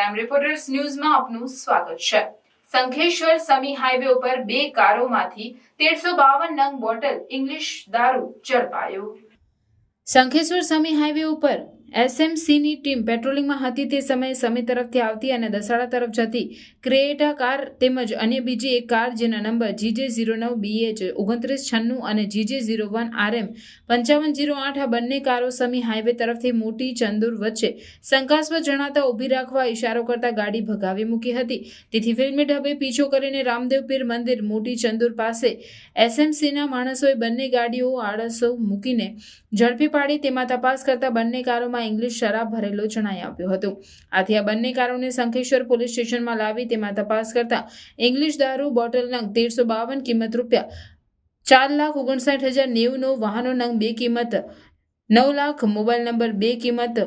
Prime reporters ન્યૂઝમાં આપનું સ્વાગત છે. સંખેશ્વર સમી હાઈવે ઉપર બે કારોમાંથી તેરસો બાવન નંગ બોટલ ઇંગ્લિશ દારૂ ઝડપાયો. સંખેશ્વર સમી હાઈવે ઉપર એસએમસીની ટીમ પેટ્રોલિંગમાં હતી તે સમયે સમી તરફથી આવતી અને દસાડા તરફ જતી ક્રેટા કાર તેમજ અન્ય બીજી એક કાર જેના નંબર જીજે ઝીરો નવ, બીએચ ઓગણત્રીસ, છન્નું અને જીજે ઝીરો વન, આરએમ પંચાવન ઝીરો આઠ આ બંને કારો સમી હાઈવે તરફથી મોટી ચંદુર વચ્ચે શંકાસ્પદ જણાતા ઊભી રાખવા ઇશારો કરતા ગાડી ભગાવી મૂકી હતી. તેથી ફિલ્મી ઢબે પીછો કરીને રામદેવ પીર મંદિર મોટી ચંદુર પાસે એસએમસીના માણસોએ બંને ગાડીઓ આળસો મૂકીને ઝડપી પાડી. તેમાં તપાસ કરતા બંને કારોમાં ઇંગ્લિશ શરાબ ભરેલો જણાઈ આવ્યો હતો. આથી આ બંને કારોને શંખેશ્વર પોલીસ સ્ટેશનમાં લાવી તેમાં તપાસ કરતા ઇંગ્લિશ દારૂ બોટલ નંગ તેરસો બાવન કિંમત રૂપિયા ચાર લાખ ઓગણસાઠ હજાર નેવુંનો વાહનો નંગ બે કિંમત નવ લાખ મોબાઈલ નંબર બે કિંમત,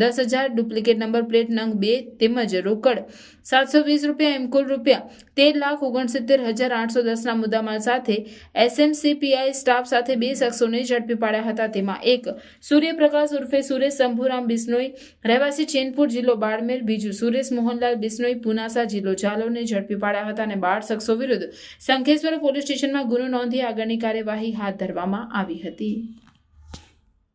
દસ હજાર ડુપ્લિકેટ નંબર પ્લેટ નંગ બે તેમજ રોકડ, સાતસો વીસ રૂપિયા એમ કુલ રૂપિયા, તેર લાખ ઓગણસિત્તેર હજાર આઠસો દસના મુદ્દામાલ સાથે એસએમસીપીઆઈ સ્ટાફ સાથે બે શખ્સોને ઝડપી પાડ્યા હતા. તેમાં એક સૂર્યપ્રકાશ ઉર્ફે સુરેશ શંભુરામ બિસ્નોઈ, રહેવાસી ચેનપુર જિલ્લો બાડમેર, બીજું સુરેશ મોહનલાલ બિસ્નોઈ, પુનાસા જિલ્લો ઝાલોને ઝડપી પાડ્યા હતા અને બાર શખ્સો વિરુદ્ધ શંખેશ્વર પોલીસ સ્ટેશનમાં ગુનો નોંધી આગળની કાર્યવાહી હાથ ધરવામાં આવી હતી.